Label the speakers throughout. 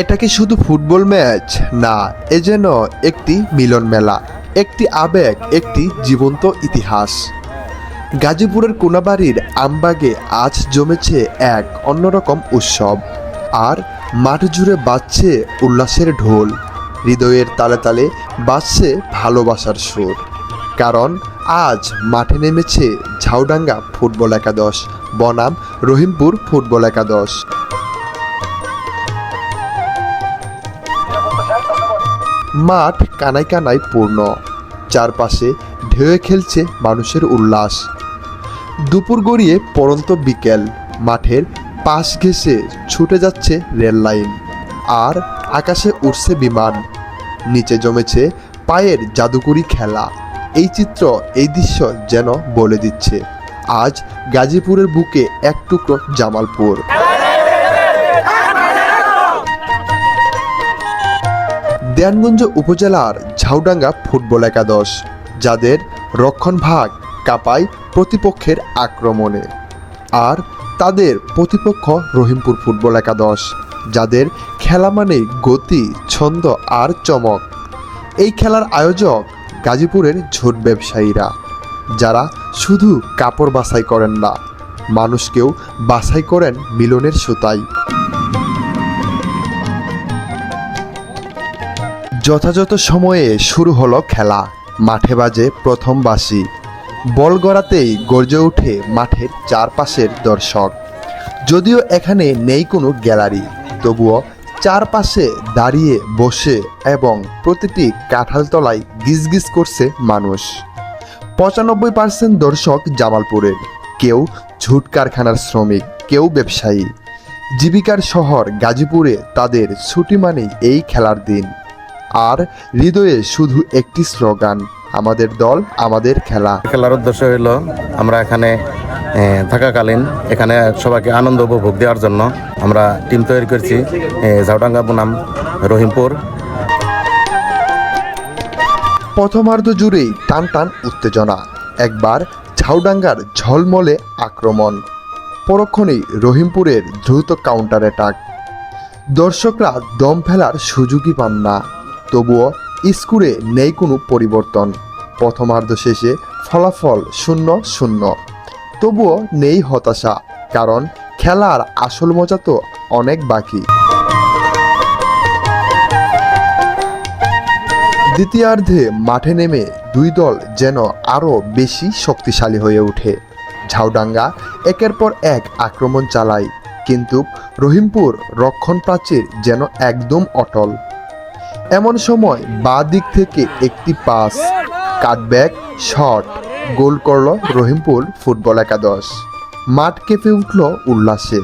Speaker 1: এটা কি শুধু ফুটবল ম্যাচ? না, এ যেন একটি মিলন মেলা, একটি আবেগ, একটি জীবন্ত ইতিহাস। গাজীপুরের কোনাবাড়ির আমবাগে আজ জমেছে এক অন্যরকম উৎসব, আর মাঠ জুড়ে বাজছে উল্লাসের ঢোল, হৃদয়ের তালে তালে বাজছে ভালোবাসার সুর। কারণ আজ মাঠে নেমেছে ঝাউডাঙ্গা ফুটবল একাদশ, বনাম রহিমপুর ফুটবল একাদশ। মাঠ কানায় কানায় পূর্ণ। চারপাশে ঢেউয়ে খেলছে মানুষের উল্লাস। দুপুর গড়িয়ে পরন্ত বিকেল। মাঠের পাশ ঘেঁষে ছুটে যাচ্ছে রেল লাইন। আর আকাশে উড়ছে বিমান। নিচে জমেছে পায়ের জাদুকরি খেলা। এই চিত্র, এই দৃশ্য যেন বলে দিচ্ছে। আজ গাজীপুরের বুকে এক টুকরো জামালপুর। দেয়ানগঞ্জ উপজেলার ঝাউডাঙ্গা ফুটবল একাদশ, যাদের রক্ষণভাগ কাপায় প্রতিপক্ষের আক্রমণে। আর তাদের প্রতিপক্ষ রহিমপুর ফুটবল একাদশ, যাদের খেলা মানে গতি, ছন্দ আর চমক। এই খেলার আয়োজক গাজীপুরের ঝোট ব্যবসায়ীরা, যারা শুধু কাপড় বাছাই করেন না, মানুষকেও বাছাই করেন মিলনের সুতায় যথাযথ সময়ে শুরু হলো খেলা। মাঠে বাজে প্রথম বাসি বল গড়াতেই গর্জে ওঠে মাঠের চারপাশের দর্শক। যদিও এখানে নেই কোনো গ্যালারি, তবুও চারপাশে দাঁড়িয়ে বসে এবং প্রতিটি কাঁঠাল তলায় গিজগিজ করছে মানুষ। পঁচানব্বই পার্সেন্ট দর্শক জামালপুরের। কেউ ঝুট কারখানার শ্রমিক, কেউ ব্যবসায়ী। জীবিকার শহর গাজীপুরে তাদের ছুটি মানেই এই খেলার দিন। আর হৃদয়ে শুধু একটি স্লোগান আমাদের দল আমাদের খেলা।
Speaker 2: খেলার উদ্দেশ্য হইল আমরা এখানে থাকাকালীন এখানে সবাইকে আনন্দ উপভোগ দেওয়ার জন্য আমরা টিম তৈরি করছি ঝাউডাঙ্গা বনাম রহিমপুর।
Speaker 1: প্রথমার্ধ জুড়েই টান টান উত্তেজনা একবার ঝাউডাঙ্গার ঝলমলে আক্রমণ পরক্ষণেই রহিমপুরের দ্রুত কাউন্টার অ্যাটাক দর্শকরা দম ফেলার সুযোগই পান না। তবুও স্কুলে নেই কোনো পরিবর্তন। প্রথমার্ধ শেষে ফলাফল শূন্য শূন্য। তবুও নেই হতাশা, কারণ খেলার আসল মজা তো অনেক বাকি। দ্বিতীয়ার্ধে মাঠে নেমে দুই দল যেন আরও বেশি শক্তিশালী হয়ে ওঠে। ঝাউডাঙ্গা একের পর এক আক্রমণ চালায়, কিন্তু রহিমপুর রক্ষণ প্রাচীর যেন একদম অটল। এমন সময় বা দিক থেকে একটি পাস কাটব্যাক শট, গোল করল রহিমপুর ফুটবল একাদশ। মাঠ কেঁপে উঠল উল্লাসে।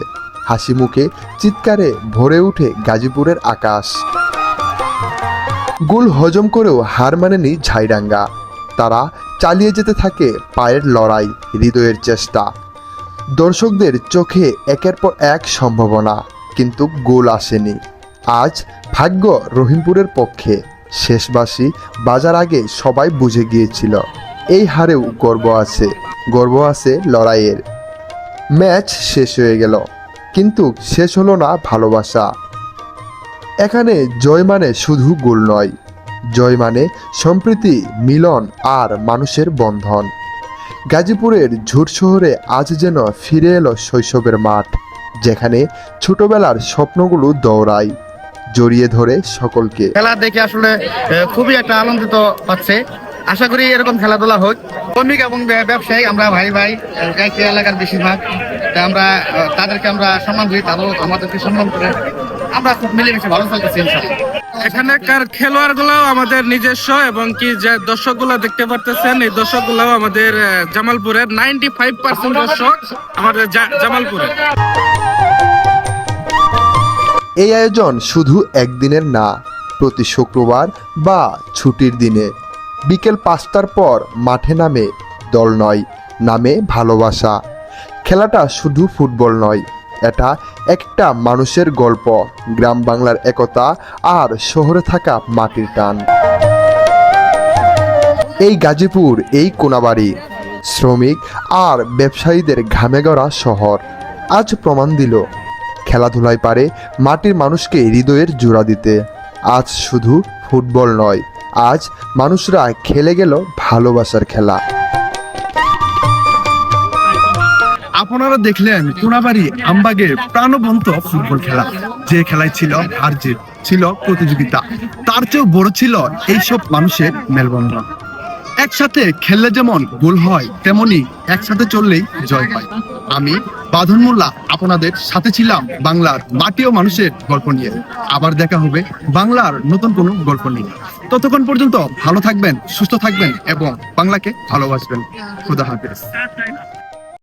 Speaker 1: হাসি মুখে, চিৎকারে ভরে উঠে গাজীপুরের আকাশ। গোল হজম করেও হার মানেনি ঝাইডাঙ্গা তারা চালিয়ে যেতে থাকে পায়ের লড়াই, হৃদয়ের চেষ্টা। দর্শকদের চোখে একের পর এক সম্ভাবনা, কিন্তু গোল আসেনি। আজ ভাগ্য রহিমপুরের পক্ষে। শেষবাসী বাজার আগে সবাই বুঝে গিয়েছিল, এই হারেও গর্ব আছে গর্ব আছে লড়াইয়ের। ম্যাচ শেষ হয়ে গেল, কিন্তু শেষ হলো না ভালোবাসা। এখানে জয় মানে শুধু গোল নয়, জয় মানে সম্প্রীতি, মিলন আর মানুষের বন্ধন। গাজীপুরের ঝুট শহরে আজ যেন ফিরে এলো শৈশবের মাঠ, যেখানে ছোটবেলার স্বপ্নগুলো দৌড়ায়। জড়িয়ে ধরে সকলকে।
Speaker 3: খেলা দেখে আসলে খুবই একটা আনন্দিত পাচ্ছে আশা করি এরকম খেলাধুলা হোক। শ্রমিক এবং ব্যবসায়ী আমরা ভাই ভাই একই এলাকার বেশিরভাগ তা আমরা তাদেরকে আমরা সম্মান দিই তারাও আমাদেরকে সম্মান করে। আমরা খুব মিলেমিশে ভালো চলতেছি
Speaker 4: এখানকার খেলোয়াড় গুলাও আমাদের নিজস্ব এবং কি যে দর্শকগুলা দেখতে পারতেছেন এই দর্শক গুলাও আমাদের জামালপুরের নাইনটি ফাইভ পার্সেন্ট দর্শক আমাদের জামালপুরের
Speaker 1: এই আয়োজন শুধু একদিনের না, প্রতি শুক্রবার বা ছুটির দিনে। বিকেল পাঁচটার পর মাঠে নামে দল নয়, নামে ভালোবাসা। খেলাটা শুধু ফুটবল নয়, এটা একটা মানুষের গল্প, গ্রাম বাংলার একতা আর শহরে থাকা মাটির টান। এই গাজীপুর, এই কোনাবাড়ি, শ্রমিক আর ব্যবসায়ীদের ঘামে গড়া শহর, আজ প্রমাণ দিল খেলাধুলায় পারে মাটির মানুষকে হৃদয়ের জোড়া দিতে। আজ শুধু ফুটবল নয়, আজ মানুষরা খেলে গেল ভালোবাসার খেলা।
Speaker 5: আপনারা দেখলেন কোনাবাড়ি আমবাগের প্রাণবন্ত ফুটবল খেলা। যে খেলায় ছিল আর যে ছিল প্রতিযোগিতা, তার চেয়েও বড় ছিল এইসব মানুষের মেলবন্ধন। একসাথে খেললে যেমন গোল হয়, তেমনি একসাথে চললেই জয় হয়। আমি, বাঁধন মোল্লা, আপনাদের সাথে ছিলাম বাংলার মাটি ও মানুষের গল্প নিয়ে। আবার দেখা হবে বাংলার নতুন কোনো গল্প নিয়ে। ততক্ষণ পর্যন্ত ভালো থাকবেন, সুস্থ থাকবেন এবং বাংলাকে ভালোবাসবেন। খুদা হাফেজ।